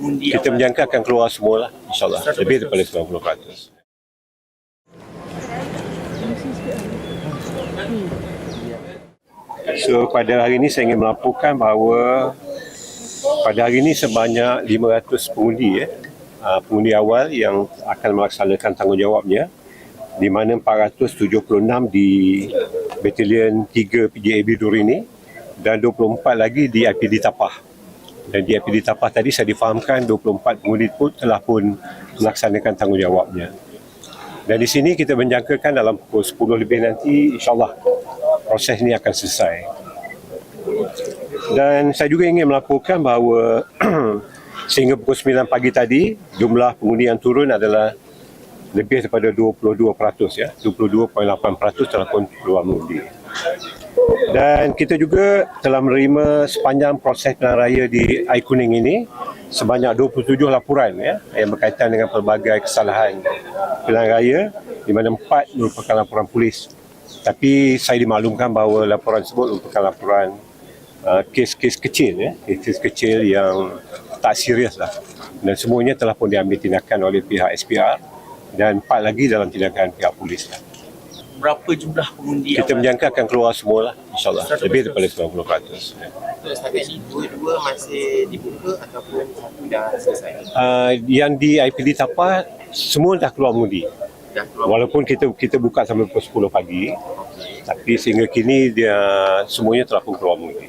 Kita awal. menjangka akan keluar semua lah InsyaAllah 100%. Lebih daripada 90% So pada hari ini saya ingin melaporkan bahawa pada hari ini sebanyak 500 pengundi ya, uh, pengundi awal yang akan melaksanakan tanggungjawabnya di mana 476 di Batalion 3 PJAB Durini dan 24 lagi di IPD Tapah. Dan di IPD Tapah tadi saya difahamkan 24 pengundi pun telah pun melaksanakan tanggungjawabnya. Dan di sini kita menjangkakan dalam pukul 10 lebih nanti insyaAllah proses ini akan selesai. Dan saya juga ingin melaporkan bahawa sehingga pukul 9 pagi tadi jumlah pengundi yang turun adalah lebih daripada 22% ya. 22.8% telah pun keluar mengundi. Dan kita juga telah menerima sepanjang proses pilihan raya di Air Kuning ini sebanyak 27 laporan ya yang berkaitan dengan pelbagai kesalahan pilihan raya di mana empat merupakan laporan polis. Tapi saya dimaklumkan bahawa laporan tersebut merupakan laporan uh, kes-kes kecil ya, kes-kes kecil yang tak serius lah. Dan semuanya telah pun diambil tindakan oleh pihak SPR dan empat lagi dalam tindakan pihak polis lah. Berapa jumlah pengundi Kita awal? menjangka akan keluar semua lah insyaAllah 100%. lebih daripada 90%. Untuk setakat ni dua-dua masih dibuka ataupun satu dah selesai? Uh, yang di IPD Tapah semua dah keluar mengundi. Dah keluar Walaupun kita kita buka sampai pukul 10 pagi tapi sehingga kini dia semuanya telah pun keluar mengundi.